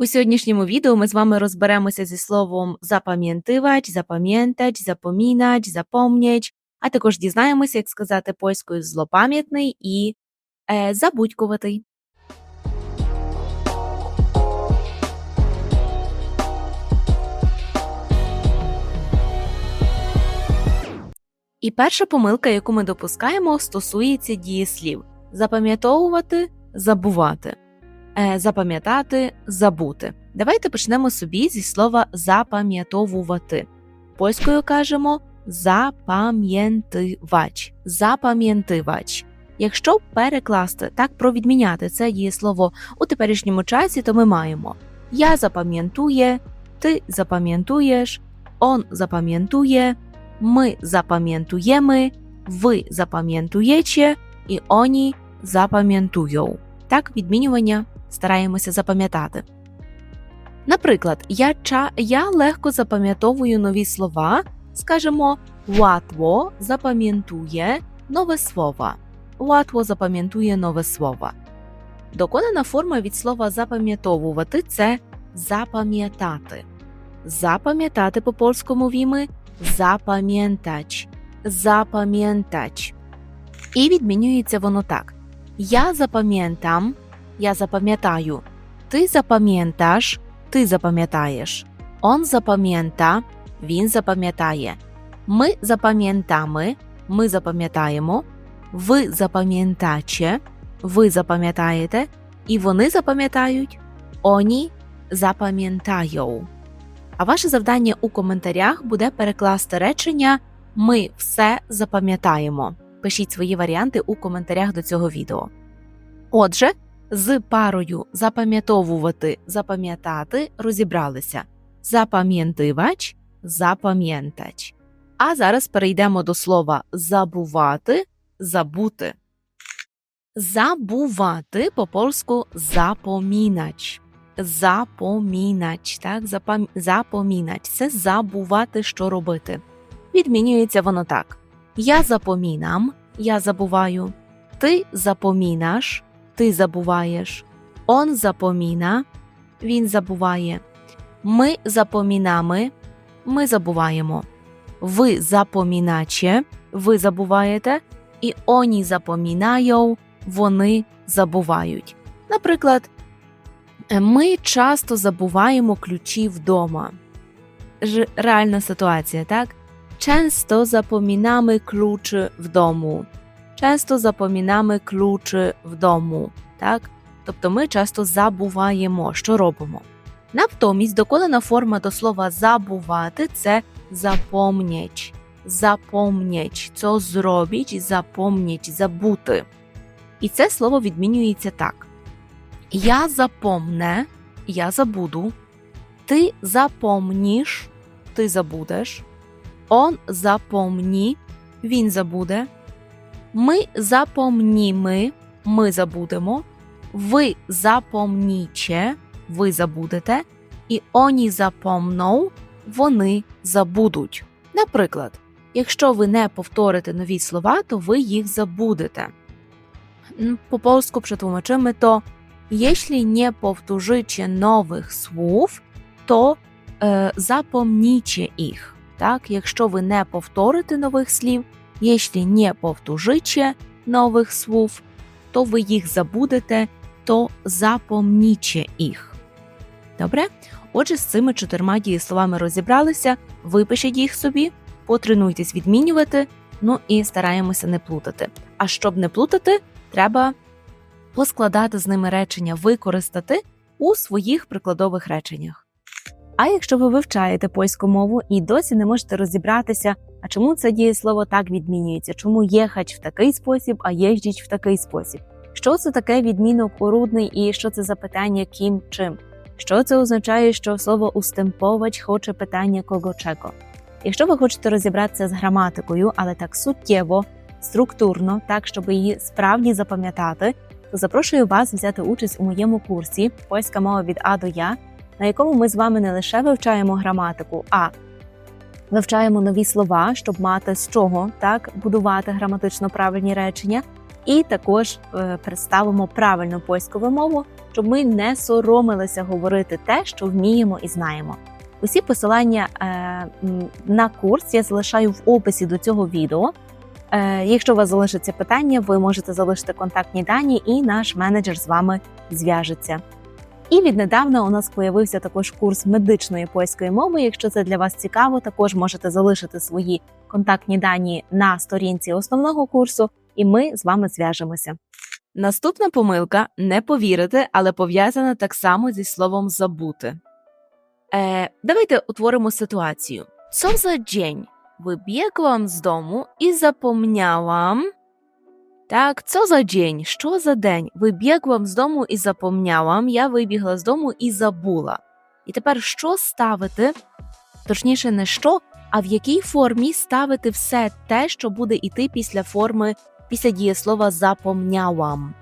У сьогоднішньому відео ми з вами розберемося зі словом запам'ятивач, запам'ятач, запомінач, запомняч, а також дізнаємося, як сказати польською злопам'ятний і е, забудькуватий. І перша помилка, яку ми допускаємо, стосується дієслів запам'ятовувати, забувати, запам'ятати, забути. Давайте почнемо собі зі слова запам'ятовувати. Польською кажемо запам'ятивач. Запам'ятивач. Якщо перекласти так провідміняти це дієслово у теперішньому часі, то ми маємо я запам'ятує, ти запам'ятуєш, он запам'ятує, ми запам'ятуємо, ви запам'ятуєте і оні запам'ятують. Так, відмінювання стараємося запам'ятати. Наприклад, я, ча, я легко запам'ятовую нові слова, скажемо łatwo запам'ятує нове слово. Łatwo запам'ятує нове слово. Доконана форма від слова запам'ятовувати це запам'ятати. Запам'ятати по польському віми запам'ятач. Запам'ятач. І відмінюється воно так: Я запам'ятам, я запам'ятаю. Ти запам'яташ, ти запам'ятаєш. Он запам'ята, він запам'ятає. Ми запам'ятами, ми запам'ятаємо. Ви запам'ятаче, ви запам'ятаєте, і вони запам'ятають, оні запам'ятають. А ваше завдання у коментарях буде перекласти речення Ми все запам'ятаємо. Пишіть свої варіанти у коментарях до цього відео. Отже, з парою запам'ятовувати, запам'ятати розібралися запам'ятивач, запам'ятач. А зараз перейдемо до слова забувати, забути. Забувати по польську запомінач. Запомінач, так, запам... запомінач це забувати, що робити. Відмінюється воно так: Я запомінам, я забуваю, ти запомінаш, ти забуваєш, он запоміна, він забуває, ми запомінами, ми забуваємо, ви запоміначе, ви забуваєте, і оні запомінають, вони забувають. Наприклад, ми часто забуваємо ключі вдома. Ж реальна ситуація, так? Często zapominamy kluczy w. Часто запомінами ключі в дому, так? Тобто ми часто забуваємо, що робимо. Натомість доконана форма до слова забувати це запомнєч. Запомнєч. Це зробіть, запомнєч, забути. І це слово відмінюється так. Я запомне, я забуду. Ти запомніш, ти забудеш. Он запомні, він забуде. Ми запомніми, ми забудемо. Ви запомніче, ви забудете. І оні запомнов, вони забудуть. Наприклад, якщо ви не повторите нові слова, то ви їх забудете. По polsku przetłumaczymy to jeśli nie powtórzycie nowych słów, to e, zapomnijcie ich. Так, якщо ви не повторите нових слів, якщо не повторите нових слів, то ви їх забудете, то запомніче їх. Добре? Отже, з цими чотирма дієсловами розібралися, випишіть їх собі, потренуйтесь відмінювати, ну і стараємося не плутати. А щоб не плутати, треба поскладати з ними речення, використати у своїх прикладових реченнях. А якщо ви вивчаєте польську мову і досі не можете розібратися, а чому це дієслово так відмінюється, чому єхач в такий спосіб, а єждіч в такий спосіб? Що це таке відмінок урудний і що це за питання ким чим? Що це означає, що слово устемповач хоче питання кого чого? Якщо ви хочете розібратися з граматикою, але так суттєво, структурно, так щоб її справді запам'ятати, то запрошую вас взяти участь у моєму курсі Польська мова від А до Я, на якому ми з вами не лише вивчаємо граматику, а вивчаємо нові слова, щоб мати з чого так будувати граматично правильні речення, і також е, представимо правильну польську вимову щоб ми не соромилися говорити те, що вміємо і знаємо. Усі посилання е, на курс я залишаю в описі до цього відео. Е, якщо у вас залишиться питання, ви можете залишити контактні дані, і наш менеджер з вами зв'яжеться. І віднедавна у нас появився також курс медичної польської мови. Якщо це для вас цікаво, також можете залишити свої контактні дані на сторінці основного курсу, і ми з вами зв'яжемося. Наступна помилка не повірите, але пов'язана так само зі словом забути. Е, давайте утворимо ситуацію. Co za dzień? Wybiegłam z domu i zapomniałam. Так, co za dzień? Що за день? Вибігла з дому і запомняла. Я вибігла з дому і забула. І тепер що ставити? Точніше, не що, а в якій формі ставити все те, що буде йти після форми, після дієслова запомнялам.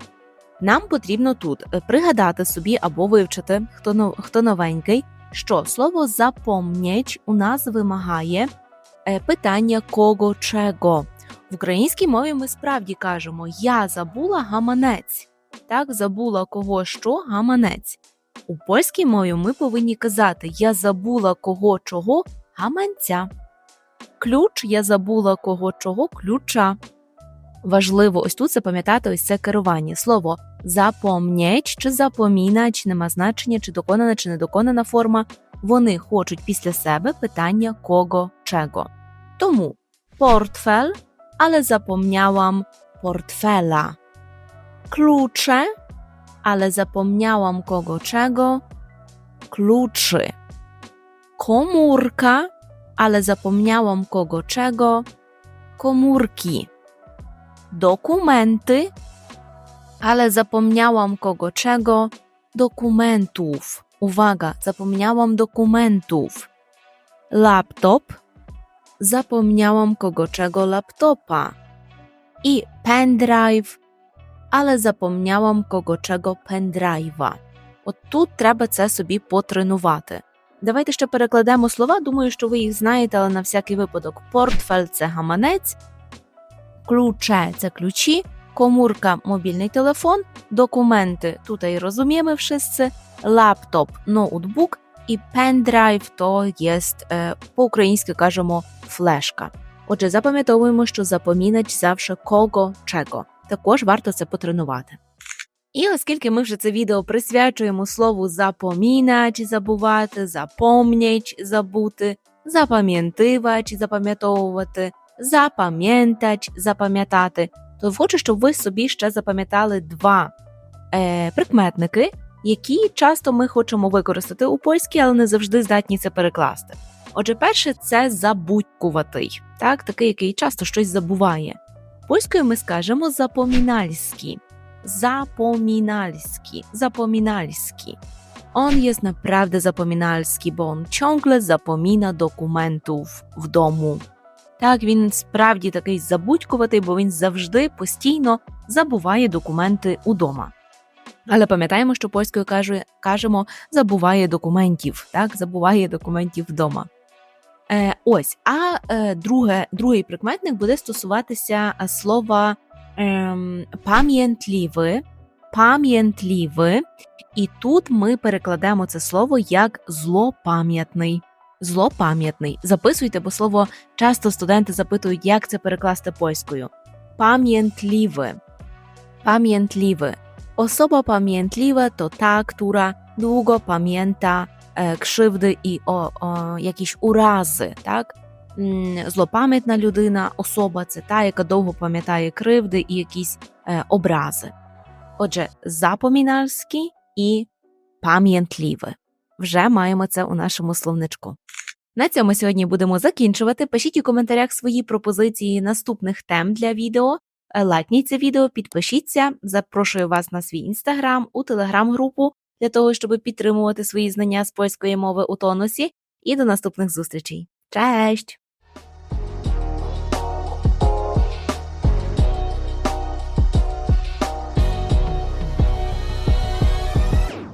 Нам потрібно тут е, пригадати собі або вивчити, хто, хто новенький, що слово запомнять у нас вимагає е, питання кого чого. В українській мові ми справді кажемо Я забула гаманець. Так, забула кого що гаманець. У польській мові ми повинні казати Я забула кого чого гаманця. Ключ я забула кого чого ключа. Важливо ось тут запам'ятати ось це керування. Слово запомнять чи запомінать нема значення, чи доконана, чи недоконана форма. Вони хочуть після себе питання кого чого. Тому портфель ale zapomniałam portfela. Klucze, ale zapomniałam kogo czego. Kluczy. Komórka, ale zapomniałam kogo czego. Komórki. Dokumenty, ale zapomniałam kogo czego. Dokumentów. Uwaga, zapomniałam dokumentów. Laptop, zapomniałam kogo czego laptopa. I pendrive, але запомняłam кого чого пендрайва. От тут треба це собі потренувати. Давайте ще перекладемо слова. Думаю, що ви їх знаєте, але на всякий випадок. Портфель це гаманець, ключе це ключі, комурка мобільний телефон, документи тут і розуміємо wszyscy, лаптоп ноутбук і пендрайв то є е, по-українськи кажемо флешка. Отже, запам'ятовуємо, що запомінач завжди кого чого. Також варто це потренувати. І оскільки ми вже це відео присвячуємо слову запомінач забувати, запомнять забути, запам'ятивач запам'ятовувати, запам'ятач запам'ятати, то хочу, щоб ви собі ще запам'ятали два е, прикметники, які часто ми хочемо використати у польській, але не завжди здатні це перекласти. Отже, перше це забудькуватий, так, такий, який часто щось забуває. Польською ми скажемо запомінальський. Zapominalski, zapominalski. On jest naprawdę zapominalski, bo on ciągle zapomina dokumentów дому. Так, він справді такий забудькуватий, бо він завжди постійно забуває документи удома. Але пам'ятаємо, що польською каже, кажемо забуває документів, так, забуває документів вдома. Е, ось, а е, друге, другий прикметник буде стосуватися е, слова ем, пам'ятливий, пам'ятливий, і тут ми перекладемо це слово як злопам'ятний. Злопам'ятний. Записуйте, бо слово часто студенти запитують, як це перекласти польською. Pamiętliwy. Pamiętliwy. Osoba pamiętliwa to ta, która długo pamięta e, krzywdy і о, о, якісь урази. Так? Злопам'ятна людина, особа це та, яка довго пам'ятає кривди і якісь е, образи. Отже, запомінальський і пам'ятливий. Вже маємо це у нашому словничку. На цьому сьогодні будемо закінчувати. Пишіть у коментарях свої пропозиції наступних тем для відео. Е, Лайкніть це відео, підпишіться. Запрошую вас на свій інстаграм, у телеграм-групу для того, щоб підтримувати свої знання з польської мови у тонусі. І до наступних зустрічей. Cześć!